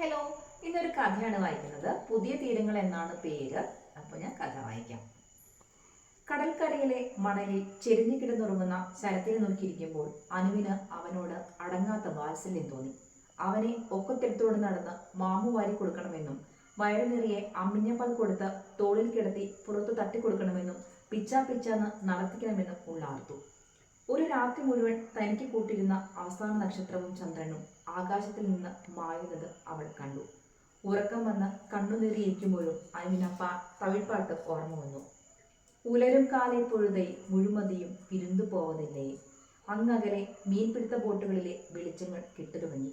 Hello ഇന്നൊരു കഥയാണ് വായിക്കുന്നത്. പുതിയ തീരങ്ങൾ എന്നാണ് പേര്. അപ്പോൾ ഞാൻ കഥ വായിക്കാം. കടൽക്കരയിലെ മണലിൽ ചെരിഞ്ഞു കിടന്നുറങ്ങുന്ന ശരത്തിനെ നോക്കിയിരിക്കുമ്പോൾ അനുവിന് അവനോട് അടങ്ങാത്ത വാത്സല്യം തോന്നി. അവനെ ഒക്കത്തെടുത്തോട് നടന്ന് മാമു വാരി കൊടുക്കണമെന്നും വയറു നിറയെ അമ്മിഞ്ഞപ്പാൽ കൊടുത്ത് തോളിൽ കിടത്തി പുറത്തു തട്ടിക്കൊടുക്കണമെന്നും പിച്ചാ പിച്ചാന്ന് നടത്തിക്കണമെന്നും ഉള്ളാർത്തു. ഒരു രാത്രി മുഴുവൻ തനിക്ക് കൂട്ടിരുന്ന അവസാന നക്ഷത്രവും ചന്ദ്രനും ആകാശത്തിൽ നിന്ന് മായുന്നത് അവൾ കണ്ടു. ഉറക്കം വന്ന് കണ്ണുനീറിയിരിക്കുമ്പോഴും പാ തവിഴ്പാട്ട് ഓർമ്മ വന്നു. ഉലരും കാലെ പൊഴുതൈ മുഴുമതിയും പിരിന്തു പോവതില്ലേ? അങ്ങകലെ മീൻപിടുത്ത ബോട്ടുകളിലെ വെളിച്ചങ്ങൾ കിട്ടുതുടങ്ങി.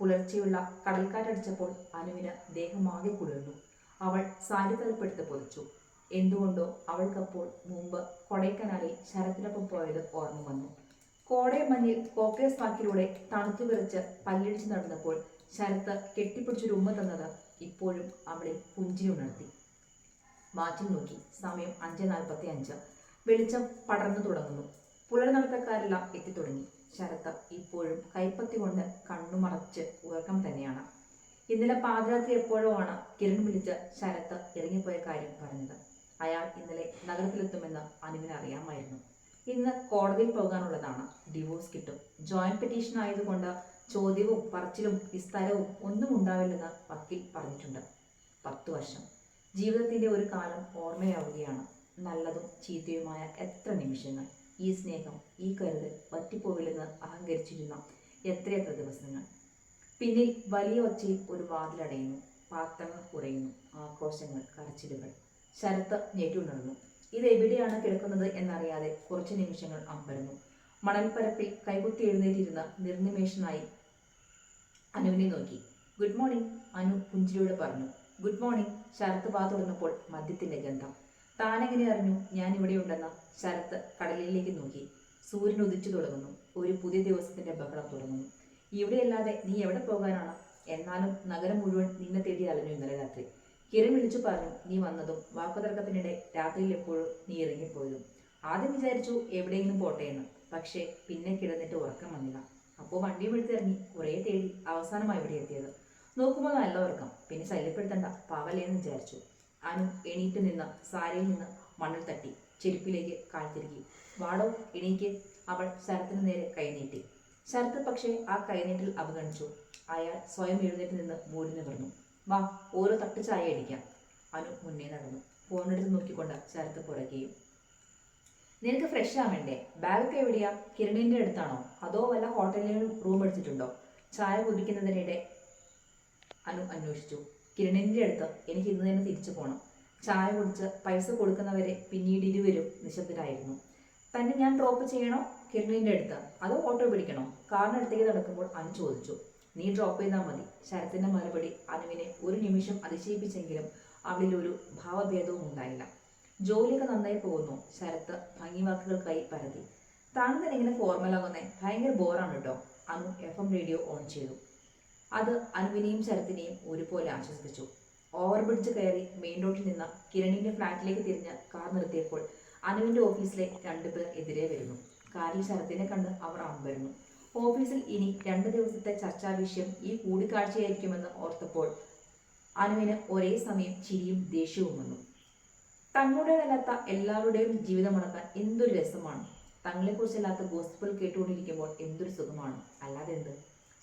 പുലർച്ചെയുള്ള കടൽക്കാറ്റടിച്ചപ്പോൾ അനുവിന് ദേഹമാകെ കുളിർന്നു. അവൾ സാരി തലപ്പെടുത്ത് പൊതിച്ചു. എന്തുകൊണ്ടോ അവൾക്കപ്പോൾ മുമ്പ് കൊടൈക്കനാലിൽ ശരത്തിനൊപ്പം പോയത് ഓർമ്മ വന്നു. കോടയമഞ്ഞിൽ കോക്കേസ് വാക്കിലൂടെ തണുത്തു വിറച്ച് പല്ലിടിച്ച് നടന്നപ്പോൾ ശരത്ത് കെട്ടിപ്പിടിച്ചൊരു ഉമ്മ തന്നത് ഇപ്പോഴും അവളെ പുഞ്ചി ഉണർത്തി. മാറ്റി നോക്കി സമയം അഞ്ച് നാൽപ്പത്തി അഞ്ച്. വെളിച്ചം പടർന്നു തുടങ്ങുന്നു. പുലർനടത്തക്കാരെല്ലാം എത്തിത്തുടങ്ങി. ശരത്ത് ഇപ്പോഴും കൈപ്പത്തി കൊണ്ട് കണ്ണുമറച്ച് ഉറക്കം തന്നെയാണ്. ഇന്നലെ പാതിരാത്രി എപ്പോഴോ ആണ് കിരൺ വിളിച്ച് ശരത്ത് ഇറങ്ങിപ്പോയ കാര്യം പറഞ്ഞത്. അയാൾ ഇന്നലെ നഗരത്തിലെത്തുമെന്ന് അനുവിന് അറിയാമായിരുന്നു. ഇന്ന് കോടതിയിൽ പോകാനുള്ളതാണ് ഡിവോഴ്സ് കിട്ടും. ജോയിന്റ് പെറ്റീഷൻ ആയതുകൊണ്ട് ചോദ്യവും പറച്ചിലും വിസ്താരവും ഒന്നും ഉണ്ടാവില്ലെന്ന് വക്കീൽ പറഞ്ഞിട്ടുണ്ട്. പത്തു വർഷം. ജീവിതത്തിന്റെ ഒരു കാലം ഓർമ്മയാവുകയാണ്. നല്ലതും ചീത്തയുമായ എത്ര നിമിഷങ്ങൾ. ഈ സ്നേഹം ഈ കരുതൽ വറ്റിപ്പോവില്ലെന്ന് അഹങ്കരിച്ചിരുന്ന എത്രയെത്ര ദിവസങ്ങൾ. പിന്നിൽ വലിയ ഒച്ചയിൽ ഒരു വാതിലടയുന്നു. പാത്രങ്ങൾ കുറയുന്നു ആഘോഷങ്ങൾ കരച്ചിലുകൾ. ശരത്ത് ഞെട്ടിയുണർന്നു. ഇത് എവിടെയാണ് കിടക്കുന്നത് എന്നറിയാതെ കുറച്ച് നിമിഷങ്ങൾ അമ്പരന്നു. മണൽപ്പരപ്പിൽ കൈകുത്തി എഴുന്നേറ്റിരുന്ന നിർനിമേഷനായി അനുവിനെ നോക്കി. ഗുഡ് മോർണിംഗ് അനു പുഞ്ചിരിയോട് പറഞ്ഞു. ഗുഡ് മോർണിംഗ് ശരത്ത് വാ തുറന്നപ്പോൾ മദ്യത്തിന്റെ ഗന്ധം. താനെങ്ങനെ അറിഞ്ഞു? ഞാൻ ഉണ്ടെന്ന ശരത്ത് കടലിലേക്ക് നോക്കി. സൂര്യൻ ഉദിച്ചു തുടങ്ങുന്നു. ഒരു പുതിയ ദിവസത്തിന്റെ ബഹളം തുടങ്ങുന്നു. ഇവിടെയല്ലാതെ നീ എവിടെ പോകാനാണ്? എന്നാലും നഗരം മുഴുവൻ നിന്നെ തേടി അലഞ്ഞു ഇന്നലെ രാത്രി. കിരൺ വിളിച്ചു പറഞ്ഞു നീ വന്നതും വാക്കുതർക്കത്തിനിടെ രാത്രിയിൽ എപ്പോഴും നീ ഇറങ്ങിപ്പോയതും. ആദ്യം വിചാരിച്ചു എവിടെയെങ്കിലും പോട്ടെ എന്ന് പക്ഷേ പിന്നെ കിടന്നിട്ട് ഉറക്കം വന്നില്ല. അപ്പോൾ വണ്ടി വിളിച്ചിറങ്ങി കുറേ തേടി അവസാനമായി ഇവിടെ എത്തിയത്. നോക്കുമ്പോൾ നല്ല ഉറക്കം പിന്നെ ശല്യപ്പെടുത്തണ്ട പാവലേന്ന് വിചാരിച്ചു. അനു എണീറ്റ് നിന്ന് സാരയിൽ നിന്ന് മണ്ണിൽ തട്ടി ചെരുപ്പിലേക്ക് കാഴ്ത്തിരുകി വാടോ എണീക്ക്. അവൾ ശരത്തിന് നേരെ കൈനീട്ടി ശരത്ത് പക്ഷേ ആ കൈനീട്ടിൽ അവഗണിച്ചു. അയാൾ സ്വയം എഴുന്നേറ്റ് നിന്ന് മൂടി നിവർന്നു. വാ ഓരോ തട്ട് ചായ അടിക്കാം. അനു മുന്നേ നടന്നു. ഫോണെടുത്ത് നോക്കിക്കൊണ്ട് ശരത്ത് പുറകെയും. നിനക്ക് ഫ്രഷ് ആവണ്ടേ ബാഗൊക്കെ എവിടെയാ? കിരണിന്റെ അടുത്താണോ? അതോ വല്ല ഹോട്ടലിൽ റൂം എടുത്തിട്ടുണ്ടോ? ചായ കുടിക്കുന്നതിനിടെ അനു അന്വേഷിച്ചു. കിരണിന്റെ അടുത്ത് എനിക്ക് ഇന്ന് തന്നെ തിരിച്ചു പോകണം ചായ കുടിച്ച് പൈസ കൊടുക്കുന്നവരെ പിന്നീട് ഇരുവരും നിശബ്ദരായിരുന്നു. തന്നെ ഞാൻ ഡ്രോപ്പ് ചെയ്യണോ? കിരണിന്റെ അടുത്ത്. അതോ ഓട്ടോ പിടിക്കണോ? കാറിനടുത്തേക്ക് നടക്കുമ്പോൾ അനു ചോദിച്ചു. നീ ഡ്രോപ്പ് ചെയ്താൽ മതി. ശരത്തിന്റെ മറുപടി അനുവിനെ ഒരു നിമിഷം അതിശയിപ്പിച്ചെങ്കിലും അവളിൽ ഒരു ഭാവഭേദവും ഉണ്ടായില്ല. ജോലിയൊക്കെ നന്നായി പോകുന്നു. ശരത്ത് ഭംഗിവാക്കുകൾക്കായി പരതി താങ്കൾ ഇങ്ങനെ ഫോർമലാകുന്നേ ഭയങ്കര ബോറാണ് കേട്ടോ Anu F M radio on ചെയ്തു. അത് അനുവിനെയും ശരത്തിനെയും ഒരുപോലെ ആശ്വസിപ്പിച്ചു. ഓവർ ബ്രിഡ്ജ് കയറി മെയിൻ റോഡിൽ നിന്ന് കിരണിന്റെ ഫ്ലാറ്റിലേക്ക് തിരിഞ്ഞ് കാർ നിർത്തിയപ്പോൾ അനുവിന്റെ ഓഫീസിലെ രണ്ടുപേർ എതിരെ വരുന്നു. കാറിൽ ശരത്തിനെ കണ്ട് അവർ അമ്പരുന്നു. ഓഫീസിൽ ഇനി രണ്ട് ദിവസത്തെ ചർച്ചാ വിഷയം ഈ കൂടിക്കാഴ്ചയായിരിക്കുമെന്ന് ഓർത്തപ്പോൾ അനുവിന് ഒരേ സമയം ചിരിയും ദേഷ്യവും വന്നു. തങ്ങളുടേതല്ലാത്ത എല്ലാവരുടെയും ജീവിതം എന്തൊരു രസമാണ്. തങ്ങളെക്കുറിച്ചല്ലാത്ത ഗോസിപ്പുകൾ കേട്ടുകൊണ്ടിരിക്കുമ്പോൾ എന്തൊരു സുഖമാണ്. അല്ലാതെ എന്ത്?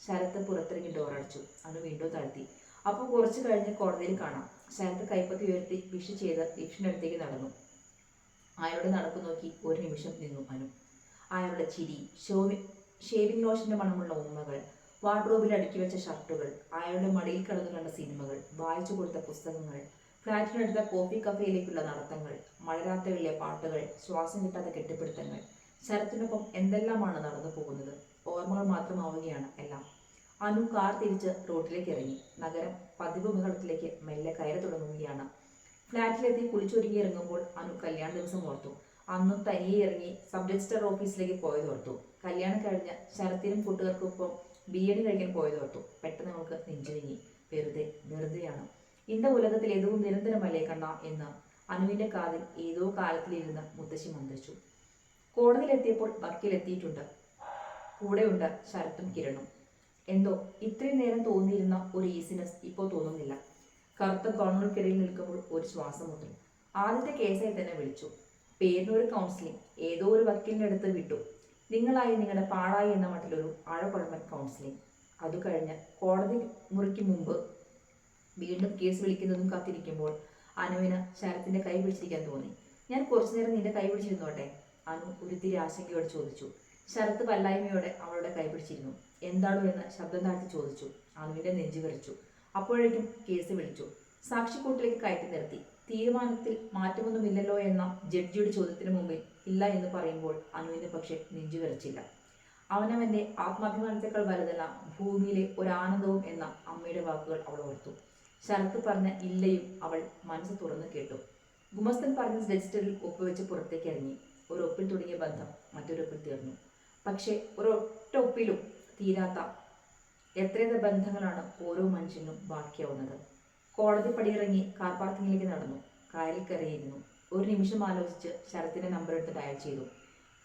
ശരത്ത് പുറത്തിറങ്ങി ഡോറടിച്ചു അനു വീണ്ടും താഴ്ത്തി. അപ്പോൾ കുറച്ച് കഴിഞ്ഞ് കോടതിയിൽ കാണാം. ശരത്ത് കൈപ്പത്തി ഉയർത്തി വിഷ് ചെയ്ത് ദീക്ഷിനടുത്തേക്ക് നടന്നു. അയാളുടെ നടപ്പ് നോക്കി ഒരു നിമിഷം നിന്നു അനു. അയാളുടെ ചിരി ഷോവി ഷേവിംഗ് ലോഷന്റെ മണമുള്ള ഉമ്മകൾ വാർഡ്രോബിൽ അടുക്കി വെച്ച ഷർട്ടുകൾ അയാളുടെ മടിയിൽ കിടന്നു കണ്ട സിനിമകൾ വായിച്ചു കൊടുത്ത പുസ്തകങ്ങൾ ഫ്ലാറ്റിനടുത്ത കോഫി കഫേയിലേക്കുള്ള നടത്തങ്ങൾ മഴരാത്തകളിലെ പാട്ടുകൾ ശ്വാസം കിട്ടാത്ത കെട്ടിപ്പിടുത്തങ്ങൾ ശരത്തിനൊപ്പം എന്തെല്ലാമാണ് നടന്നു പോകുന്നത്? ഓർമ്മകൾ മാത്രമാവുകയാണ് എല്ലാം. അനു കാർ തിരിച്ച് റോഡിലേക്ക് ഇറങ്ങി. നഗരം പതിവ് ബഹളത്തിലേക്ക് മെല്ലെ കയറി തുടങ്ങുകയാണ്. ഫ്ലാറ്റിലെത്തി കുളിച്ചൊരുങ്ങി ഇറങ്ങുമ്പോൾ അനു കല്യാണ ദിവസം ഓർത്തു. അന്നും തനിയെ ഇറങ്ങി സബ് രജിസ്റ്റർ ഓഫീസിലേക്ക് പോയത് ഓർത്തു. കല്യാണം കഴിഞ്ഞ ശരത്തിനും കൂട്ടുകാർക്കൊപ്പം ബി എഡ് കഴിക്കാൻ പോയത് ഓർത്തു. പെട്ടെന്ന് നമുക്ക് നെഞ്ചുവിങ്ങി വെറുതെ വെറുതെയാണ്. ഇന്ന ഉലകത്തിൽ എതുവും നിരന്തരമല്ലേ കണ്ണ എന്ന് അനുവിന്റെ കാതിൽ ഏതോ കാലത്തിലിരുന്ന് മുത്തശ്ശി മന്ത്രിച്ചു. കോടതിയിലെത്തിയപ്പോൾ വക്കീലെത്തിയിട്ടുണ്ട്. കൂടെയുണ്ട് ശരത്തും കിരണും. എന്തോ ഇത്രയും നേരം തോന്നിയിരുന്ന ഒരു ഈസിനസ് ഇപ്പോൾ തോന്നുന്നില്ല. കറുത്ത കോണുകൾക്കിടയിൽ നിൽക്കുമ്പോൾ ഒരു ശ്വാസം മുതൽ ആദ്യത്തെ കേസായി തന്നെ വിളിച്ചു. പേരിനൊരു കൗൺസിലിംഗ് ഏതോ ഒരു വക്കീലിന്റെ അടുത്ത് വിട്ടു. നിങ്ങളായി നിങ്ങളുടെ പാഴായി എന്ന മട്ടിലൊരു ആഴക്കുഴമ്പൻ കൗൺസിലിംഗ് അത് കഴിഞ്ഞ് കോടതി മുറിക്ക് മുമ്പ് വീണ്ടും കേസ് വിളിക്കുന്നതും കാത്തിരിക്കുമ്പോൾ അനുവിന് ശരത്തിന്റെ കൈ പിടിച്ചിരിക്കാൻ തോന്നി. ഞാൻ കുറച്ചു നേരം നിന്റെ കൈ പിടിച്ചിരുന്നോട്ടെ? അനു ഒരുത്തിരി ആശങ്കയോടെ ചോദിച്ചു. ശരത്ത് വല്ലായ്മയോടെ അവളുടെ കൈ പിടിച്ചിരുന്നു. എന്താണോ? എന്ന് ശബ്ദം താഴ്ത്തി ചോദിച്ചു. അനുവിന്റെ നെഞ്ചു വിറച്ചു. അപ്പോഴേക്കും കേസ് വിളിച്ചു. സാക്ഷിക്കൂട്ടിലേക്ക് കയറ്റി നിർത്തി. തീരുമാനത്തിൽ മാറ്റമൊന്നുമില്ലല്ലോ എന്ന ജഡ്ജിയുടെ ചോദ്യത്തിന് മുമ്പിൽ ഇല്ല എന്ന് പറയുമ്പോൾ അനുവിന് പക്ഷെ നെഞ്ചു വിറച്ചില്ല. അവനവന്റെ ആത്മാഭിമാനത്തെക്കാൾ വലുതല്ല ഭൂമിയിലെ ഒരാനന്ദവും എന്ന അമ്മയുടെ വാക്കുകൾ അവൾ ഓർത്തു. ശരത്ത് പറഞ്ഞ ഇല്ലയും അവൾ മനസ്സ് തുറന്നു കേട്ടു. ഗുമസ്തൻ പറഞ്ഞ രജിസ്റ്ററിൽ ഒപ്പുവെച്ച് പുറത്തേക്ക് ഇറങ്ങി. ഒരു ഒപ്പിൽ തുടങ്ങിയ ബന്ധം മറ്റൊരൊപ്പിൽ തീർന്നു. പക്ഷേ ഒരൊറ്റ ഒപ്പിലും തീരാത്ത എത്രയെത്ര ബന്ധങ്ങളാണ് ഓരോ മനുഷ്യനും ബാക്കിയാവുന്നത്? കോടതി പടിയിറങ്ങി കാർ പാർക്കിങ്ങിലേക്ക് നടന്നു. കാറിൽ കയറിയിരുന്നു. ഒരു നിമിഷം ആലോചിച്ച് ശരത്തിന്റെ നമ്പർ എടുത്ത് ഡയൽ ചെയ്തു.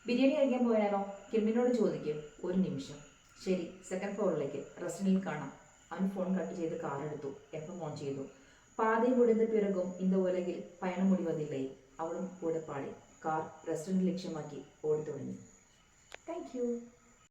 ബിരിയാണി കഴിക്കാൻ പോയാലോ? കിമ്മിനോട് ചോദിക്കും. ഒരു നിമിഷം. ശരി സെക്കൻഡ് ഫ്ലോറിലേക്ക് റെസ്റ്റിനിൽ കാണാം. അവൻ ഫോൺ കട്ട് ചെയ്ത് കാറെടുത്തു എഫ് ഫോൺ ചെയ്തു. പാതി മുടിന്ന പിറകും ഇന്ത ഉലകിൽ പയണം മുടിവതില്ലേ അവളും കൂടെ പാടി. കാർ റെസ്റ്റോറന്റ് ലക്ഷ്യമാക്കി ഓടി തുടങ്ങി താങ്ക്